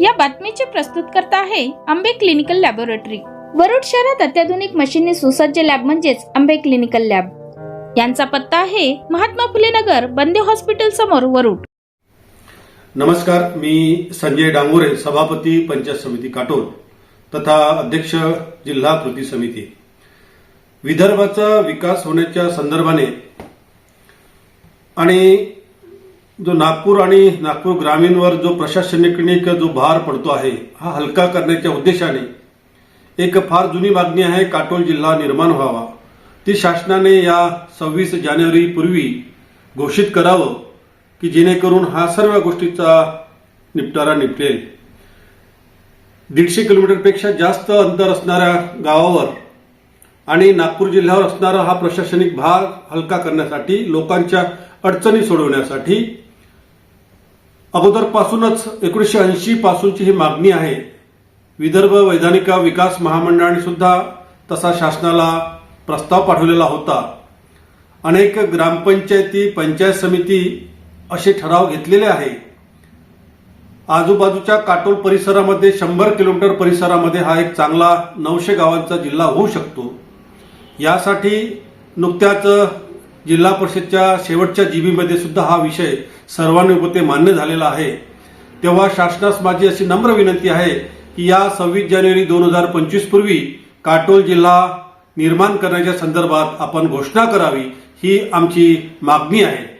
या बातमीचे प्रस्तुतकर्ता आहे आंबे क्लिनिकल लॅबोरेटरी. वरुड शहरात अत्याधुनिक मशीनने सुसज्ज लॅब म्हणजेच आंबे क्लिनिकल लॅब. यांचा पत्ता आहे महात्मा फुले नगर बंदे हॉस्पिटल समोर वरुड. नमस्कार मी संजय डांगोरे सभापती पंचायत समिती काटोल तथा अध्यक्ष जिल्हा कृती समिती. विदर्भाचा विकास होण्याच्या संदर्भाने आणि जो नागपूर आणि नागपूर ग्रामीणवर जो प्रशासनिक जो भार पडतो आहे हा हलका करण्याच्या उद्देशाने एक फार जुनी मागणी आहे काटोल जिल्हा निर्माण व्हावा. ती शासनाने या सव्वीस जानेवारी पूर्वी घोषित करावं की जेणेकरून हा सर्व गोष्टीचा निपटारा निपटेल. दीडशे किलोमीटरपेक्षा जास्त अंतर असणाऱ्या गावावर आणि नागपूर जिल्ह्यावर असणारा हा प्रशासनिक भार हलका करण्यासाठी लोकांच्या अडचणी सोडवण्यासाठी अगोदरपासूनच एकोणीसशे ऐंशी पासूनची ही मागणी आहे. विदर्भ वैधानिका विकास महामंडळाने सुद्धा तसा शासनाला प्रस्ताव पाठवलेला होता. अनेक ग्रामपंचायती पंचायत समिती असे ठराव घेतलेले आहे. आजूबाजूच्या काटोल परिसरामध्ये शंभर किलोमीटर परिसरामध्ये हा एक चांगला नऊशे गावांचा जिल्हा होऊ शकतो. यासाठी नुकत्याच जिल्हा परिषदच्या शेवटच्या जीबीमध्ये सुद्धा हा विषय सर्वानुमते मान्य झालेला आहे. तेव्हा शासनास माझी अशी नम्र विनंती आहे की या सव्वीस जानेवारी दोन हजार पंचवीस पूर्वी काटोल जिल्हा निर्माण करण्याच्या संदर्भात आपण घोषणा करावी ही आमची मागणी आहे.